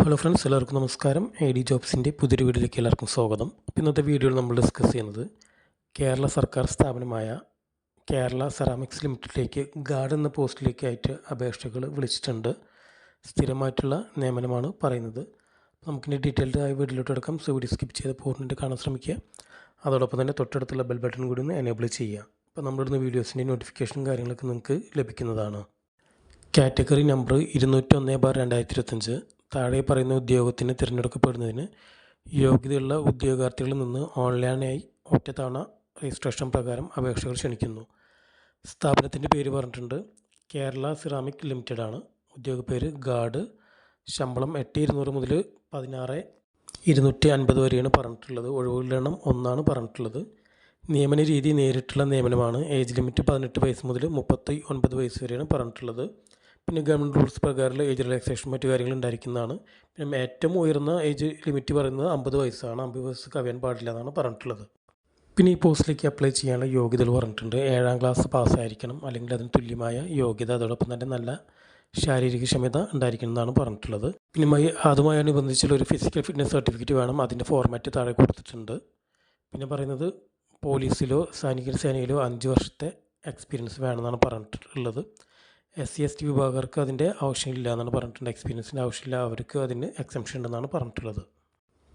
Hello friends എല്ലാവർക്കും നമസ്കാരം. A D ജോബ്സിന്റെ പുതിയൊരു വീഡിയോയിലേക്ക് എല്ലാവർക്കും സ്വാഗതം. ഇന്നത്തെ വീഡിയോയിൽ നമ്മൾ ഡിസ്കസ് ചെയ്യുന്നത് കേരള സർക്കാർ സ്ഥാപനമായ കേരള സെറാമിക്സ് ലിമിറ്റഡിലേക്ക് ഗാർഡ് എന്ന പോസ്റ്റിലേക്കായിട്ട് അപേക്ഷകൾ വിളിച്ചിട്ടുണ്ട്. സ്ഥിരമായിട്ടുള്ള നിയമനമാണ് പറയുന്നത്. നമുക്കിന്റെ ഡീറ്റെയിൽഡ് ആയ വീഡിയോയിലോട്ട് എടുക്കാം സോ വീഡിയോ സ്കിപ്പ് ചെയ്ത് പൂർണമായിട്ട് കാണാൻ ശ്രമിക്കുക. അതോടൊപ്പം തന്നെ തൊട്ടടുത്തുള്ള ബെൽ ബട്ടൺ കൂടി ഒന്ന് എനേബിൾ ചെയ്യുക. അപ്പോൾ നമ്മളിടുന്ന വീഡിയോസിന്റെ നോട്ടിഫിക്കേഷനും കാര്യങ്ങളൊക്കെ നിങ്ങൾക്ക് ലഭിക്കുന്നതാണ്. കാറ്റഗറി നമ്പർ ഇരുന്നൂറ്റൊന്ന് ബാർ രണ്ടായിരത്തി ഇരുപത്തഞ്ച് താഴെ പറയുന്ന ഉദ്യോഗത്തിന് തിരഞ്ഞെടുക്കപ്പെടുന്നതിന് യോഗ്യതയുള്ള ഉദ്യോഗാർത്ഥികളിൽ നിന്ന് ഓൺലൈനായി ഒറ്റത്തവണ രജിസ്ട്രേഷൻ പ്രകാരം അപേക്ഷകൾ ക്ഷണിക്കുന്നു. സ്ഥാപനത്തിന്റെ പേര് പറഞ്ഞിട്ടുണ്ട്. കേരള സിറാമിക് ലിമിറ്റഡ് ആണ് ഉദ്യോഗ പേര് ഗാർഡ് ശമ്പളം എട്ട് ഇരുന്നൂറ് മുതൽ പതിനാറ് ഇരുന്നൂറ്റി അൻപത് വരെയാണ് പറഞ്ഞിട്ടുള്ളത്. ഒഴിവുകളുടെ എണ്ണം ഒന്നാണ് പറഞ്ഞിട്ടുള്ളത്. നിയമന രീതി നേരിട്ടുള്ള നിയമനമാണ്. ഏജ് ലിമിറ്റ് പതിനെട്ട് വയസ്സ് മുതൽ മുപ്പത്തി ഒൻപത് വയസ്സ് വരെയാണ് പറഞ്ഞിട്ടുള്ളത്. പിന്നെ ഗവൺമെന്റ് റൂൾസ് പ്രകാരമുള്ള ഏജ് റിലാക്സേഷൻ മറ്റു കാര്യങ്ങൾ ഉണ്ടായിരിക്കുന്നതാണ്. പിന്നെ ഏറ്റവും ഉയർന്ന ഏജ് ലിമിറ്റ് പറയുന്നത് അമ്പത് വയസ്സാണ്. അമ്പത് വയസ്സ് കവിയാൻ പാടില്ല എന്നാണ് പറഞ്ഞിട്ടുള്ളത്. പിന്നെ ഈ പോസ്റ്റിലേക്ക് അപ്ലൈ ചെയ്യാനുള്ള യോഗ്യതകൾ പറഞ്ഞിട്ടുണ്ട്. ഏഴാം ക്ലാസ് പാസ്സായിരിക്കണം അല്ലെങ്കിൽ അതിന് തുല്യമായ യോഗ്യത. അതോടൊപ്പം തന്നെ നല്ല ശാരീരിക ക്ഷമത ഉണ്ടായിരിക്കണം എന്നാണ് പറഞ്ഞിട്ടുള്ളത്. പിന്നെ മൈ അതുമായി അനുബന്ധിച്ചുള്ള ഒരു ഫിസിക്കൽ ഫിറ്റ്നസ് സർട്ടിഫിക്കറ്റ് വേണം. അതിന്റെ ഫോർമാറ്റ് താഴെ കൊടുത്തിട്ടുണ്ട്. പിന്നെ പറയുന്നത് പോലീസിലോ സൈനിക സേനയിലോ അഞ്ച് വർഷത്തെ എക്സ്പീരിയൻസ് വേണമെന്നാണ് പറഞ്ഞിട്ടുള്ളത്. എസ് സി എസ് ടി വിഭാഗക്കാർക്ക് അതിന്റെ ആവശ്യമില്ല എന്നാണ് പറഞ്ഞിട്ടുണ്ട്. എക്സ്പീരിയൻസിന്റെ ആവശ്യമില്ല. അവർക്ക് അതിന് എക്സംഷൻ ഉണ്ടെന്നാണ് പറഞ്ഞിട്ടുള്ളത്.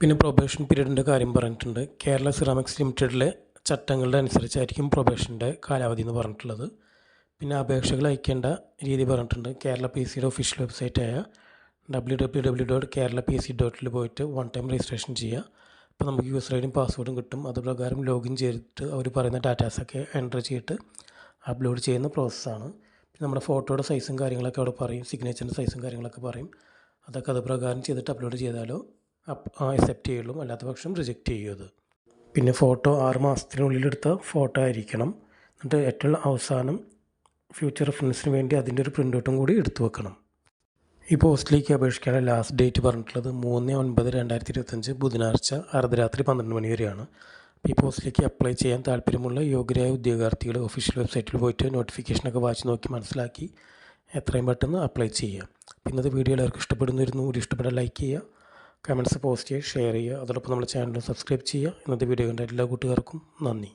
പിന്നെ പ്രൊബേഷൻ പീരീഡിന്റെ കാര്യം പറഞ്ഞിട്ടുണ്ട്. കേരള സിറാമിക്സ് ലിമിറ്റഡിലെ ചട്ടങ്ങളുടെ അനുസരിച്ചായിരിക്കും പ്രൊബേഷന്റെ കാലാവധി എന്ന് പറഞ്ഞിട്ടുള്ളത്. പിന്നെ അപേക്ഷകൾ അയക്കേണ്ട രീതി പറഞ്ഞിട്ടുണ്ട്. കേരള പി സിയുടെ official വെബ്സൈറ്റായ W W W dot Kerala P S ഡോട്ടിൽ പോയിട്ട് വൺ ടൈം രജിസ്ട്രേഷൻ ചെയ്യുക. അപ്പോൾ നമുക്ക് യൂസർ ഐഡിയും പാസ്വേഡും കിട്ടും. അതുപ്രകാരം ലോഗിൻ ചെയ്തിട്ട് അവർ പറയുന്ന ഡാറ്റാസൊക്കെ എന്റർ ചെയ്തിട്ട് അപ്ലോഡ് ചെയ്യുന്ന പ്രോസസ്സാണ് നമ്മുടെ ഫോട്ടോയുടെ സൈസും കാര്യങ്ങളൊക്കെ അവിടെ പറയും. സിഗ്നേച്ചറിന്റെ സൈസും കാര്യങ്ങളൊക്കെ പറയും. അതൊക്കെ അത് പ്രകാരം ചെയ്തിട്ട് അപ്ലോഡ് ചെയ്താലോ അക്സെപ്റ്റ് ചെയ്യുള്ളൂ. അല്ലാത്ത പക്ഷം റിജക്റ്റ് ചെയ്യും അത്. പിന്നെ ഫോട്ടോ ആറ് മാസത്തിനുള്ളിലെടുത്ത ഫോട്ടോ ആയിരിക്കണം. എന്നിട്ട് ഏറ്റവും അവസാനം ഫ്യൂച്ചർ റെഫറൻസിന് വേണ്ടി അതിന്റെ ഒരു പ്രിന്റ് കൂടി എടുത്തു വെക്കണം. ഈ പോസ്റ്റിലേക്ക് അപേക്ഷിക്കാനുള്ള ലാസ്റ്റ് ഡേറ്റ് പറഞ്ഞിട്ടുള്ളത് മൂന്ന് ഒൻപത് രണ്ടായിരത്തി ഇരുപത്തഞ്ച് ബുധനാഴ്ച അർദ്ധരാത്രി പന്ത്രണ്ട് മണി വരെയാണ്. ഈ പോസ്റ്റിലേക്ക് അപ്ലൈ ചെയ്യാൻ താല്പര്യമുള്ള യോഗ്യരായ ഉദ്യോഗാർത്ഥികൾ ഒഫീഷ്യൽ വെബ്സൈറ്റിൽ പോയിട്ട് നോട്ടിഫിക്കേഷനൊക്കെ വായിച്ച് നോക്കി മനസ്സിലാക്കി എത്രയും പെട്ടെന്ന് അപ്ലൈ ചെയ്യുക. ഇന്നത്തെ വീഡിയോ എല്ലാവർക്കും ഇഷ്ടപ്പെടുന്നിരുന്നു ഒരു ഇഷ്ടപ്പെട്ടാൽ ലൈക്ക് ചെയ്യുക കമന്റ്സ് പോസ്റ്റ് ചെയ്യുക ഷെയർ ചെയ്യുക. അതോടൊപ്പം നമ്മുടെ ചാനൽ സബ്സ്ക്രൈബ് ചെയ്യുക. ഇന്നത്തെ വീഡിയോ കണ്ട എല്ലാ കൂട്ടുകാർക്കും നന്ദി.